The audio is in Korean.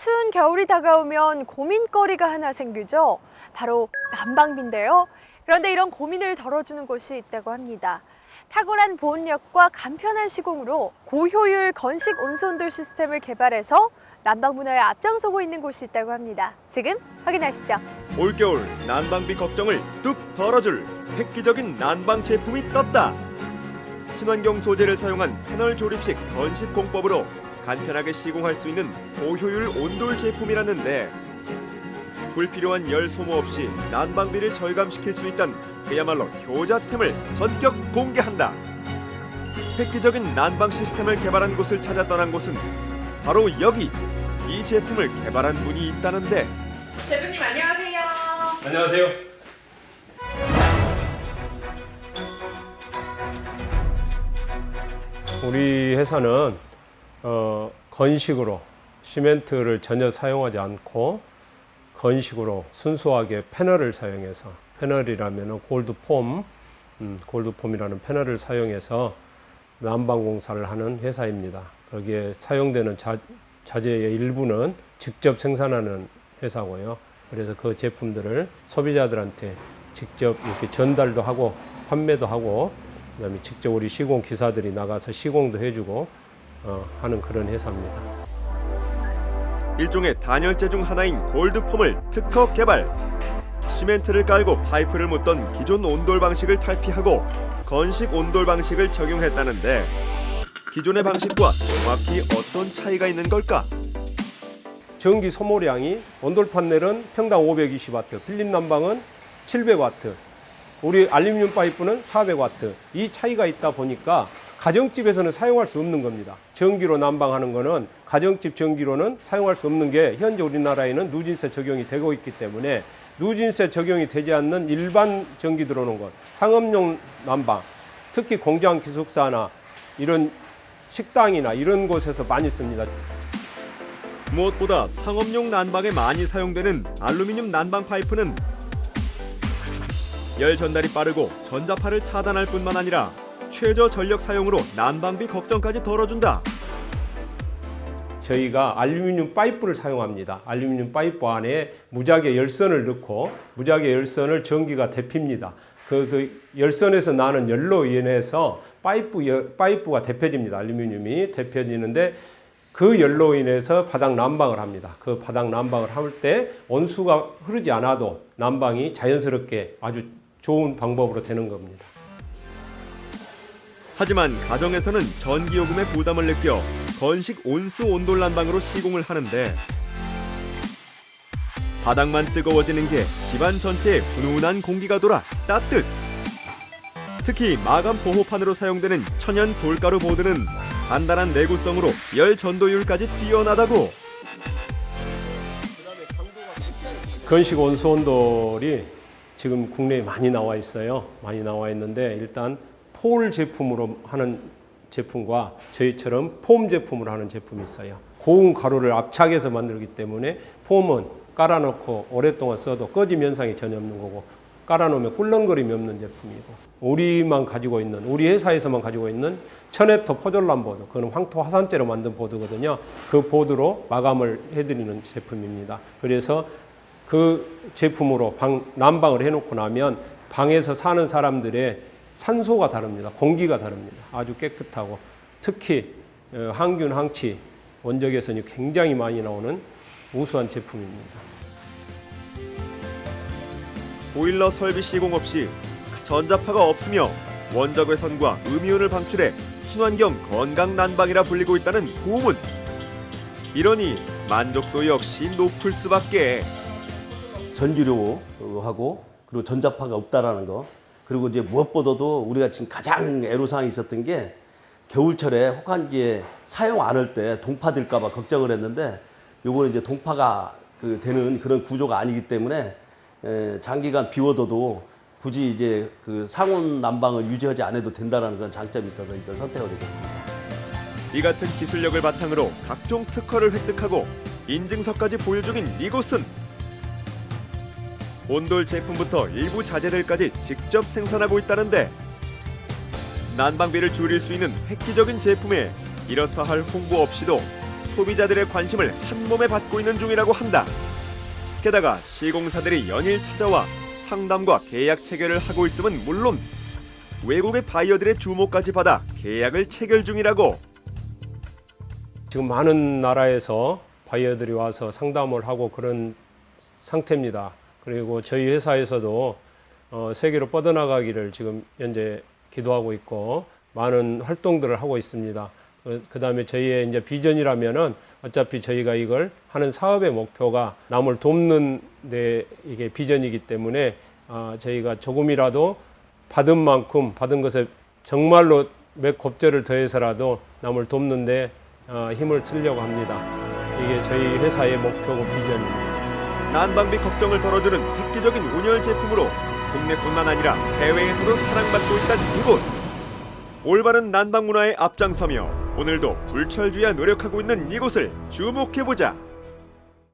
추운 겨울이 다가오면 고민거리가 하나 생기죠. 바로 난방비인데요. 그런데 이런 고민을 덜어주는 곳이 있다고 합니다. 탁월한 보온력과 간편한 시공으로 고효율 건식 온수온돌 시스템을 개발해서 난방 문화에 앞장서고 있는 곳이 있다고 합니다. 지금 확인하시죠. 올겨울 난방비 걱정을 뚝 덜어줄 획기적인 난방 제품이 떴다. 친환경 소재를 사용한 패널 조립식 건식 공법으로 간편하게 시공할 수 있는 고효율 온돌 제품이라는데 불필요한 열 소모 없이 난방비를 절감시킬 수 있다는 그야말로 효자템을 전격 공개한다. 획기적인 난방 시스템을 개발한 곳을 찾아 떠난 곳은 바로 여기. 이 제품을 개발한 분이 있다는데 대표님 안녕하세요. 안녕하세요. 우리 회사는 어, 건식으로 시멘트를 전혀 사용하지 않고 건식으로 순수하게 패널을 사용해서 패널이라면 골드폼, 음, 골드폼이라는 패널을 사용해서 난방 공사를 하는 회사입니다. 거기에 사용되는 자, 자재의 일부는 직접 생산하는 회사고요. 그래서 그 제품들을 소비자들한테 직접 이렇게 전달도 하고 판매도 하고 그다음에 직접 우리 시공 기사들이 나가서 시공도 해주고 어, 하는 그런 회사입니다. 일종의 단열재 중 하나인 골드폼을 특허 개발. 시멘트를 깔고 파이프를 묻던 기존 온돌 방식을 탈피하고 건식 온돌 방식을 적용했다는데 기존의 방식과 정확히 어떤 차이가 있는 걸까? 전기 소모량이 온돌 판넬은 평당 520와트, 필립 난방은 700와트, 우리 알루미늄 파이프는 400와트. 이 차이가 있다 보니까 가정집에서는 사용할 수 없는 겁니다. 전기로 난방하는 거는 가정집 전기로는 사용할 수 없는 게 현재 우리나라에는 누진세 적용이 되고 있기 때문에 누진세 적용이 되지 않는 일반 전기 들어오는 것, 상업용 난방, 특히 공장 기숙사나 이런 식당이나 이런 곳에서 많이 씁니다. 무엇보다 상업용 난방에 많이 사용되는 알루미늄 난방 파이프는 열 전달이 빠르고 전자파를 차단할 뿐만 아니라 최저 전력 사용으로 난방비 걱정까지 덜어준다. 저희가 알루미늄 파이프를 사용합니다. 알루미늄 파이프 안에 무작위 열선을 넣고 무작위 열선을 전기가 데핍니다. 그, 그 열선에서 나는 열로 인해서 파이프 열, 파이프가 데펴집니다. 알루미늄이 데펴지는데 그 열로 인해서 바닥 난방을 합니다. 그 바닥 난방을 할 때 온수가 흐르지 않아도 난방이 자연스럽게 아주 좋은 방법으로 되는 겁니다. 하지만 가정에서는 전기요금의 부담을 느껴 건식 온수 온돌 난방으로 시공을 하는데 바닥만 뜨거워지는 게 집안 전체에 훈훈한 공기가 돌아 따뜻. 특히 마감 보호판으로 사용되는 천연 돌가루 보드는 단단한 내구성으로 열 전도율까지 뛰어나다고. 건식 온수 온돌이 지금 국내에 많이 나와 있어요. 많이 나와 있는데 일단 폴 제품으로 하는 제품과 저희처럼 폼 제품으로 하는 제품이 있어요. 고운 가루를 압착해서 만들기 때문에 폼은 깔아놓고 오랫동안 써도 꺼짐 현상이 전혀 없는 거고 깔아놓으면 꿀렁거림이 없는 제품이고 우리만 가지고 있는 우리 회사에서만 가지고 있는 천혜토 포졸란 보드 그거는 황토 화산재로 만든 보드거든요. 그 보드로 마감을 해드리는 제품입니다. 그래서 그 제품으로 방, 난방을 해놓고 나면 방에서 사는 사람들의 산소가 다릅니다. 공기가 다릅니다. 아주 깨끗하고 특히 어, 항균, 항치, 원적외선이 굉장히 많이 나오는 우수한 제품입니다. 보일러 설비 시공 없이 전자파가 없으며 원적외선과 음이온을 방출해 친환경 건강 난방이라 불리고 있다는 고문. 이러니 만족도 역시 높을 수밖에. 전기료하고 그리고 전자파가 없다라는 거 그리고 이제 무엇보다도 우리가 지금 가장 애로사항이 있었던 게 겨울철에 혹한기에 사용 안 할 때 동파 될까봐 걱정을 했는데 요거는 이제 동파가 그 되는 그런 구조가 아니기 때문에 에, 장기간 비워둬도 굳이 이제 그 상온 난방을 유지하지 않아도 된다라는 그런 장점이 있어서 이걸 선택하게 됐습니다. 이 같은 기술력을 바탕으로 각종 특허를 획득하고 인증서까지 보유 중인 이곳은 온돌 제품부터 일부 자재들까지 직접 생산하고 있다는데 난방비를 줄일 수 있는 획기적인 제품에 이렇다 할 홍보 없이도 소비자들의 관심을 한 몸에 받고 있는 중이라고 한다. 게다가 시공사들이 연일 찾아와 상담과 계약 체결을 하고 있음은 물론 외국의 바이어들의 주목까지 받아 계약을 체결 중이라고. 지금 많은 나라에서 바이어들이 와서 상담을 하고 그런 상태입니다. 그리고 저희 회사에서도 어, 세계로 뻗어나가기를 지금 현재 기도하고 있고 많은 활동들을 하고 있습니다. 그 다음에 저희의 이제 비전이라면은 어차피 저희가 이걸 하는 사업의 목표가 남을 돕는 데 이게 비전이기 때문에 아, 저희가 조금이라도 받은 만큼 받은 것에 정말로 몇 곱절을 더해서라도 남을 돕는데 어, 힘을 쓰려고 합니다. 이게 저희 회사의 목표고 비전입니다. 난방비 걱정을 덜어주는 획기적인 온열 제품으로 국내뿐만 아니라 해외에서도 사랑받고 있다는 이곳. 올바른 난방 문화에 앞장서며 오늘도 불철주야 노력하고 있는 이곳을 주목해보자.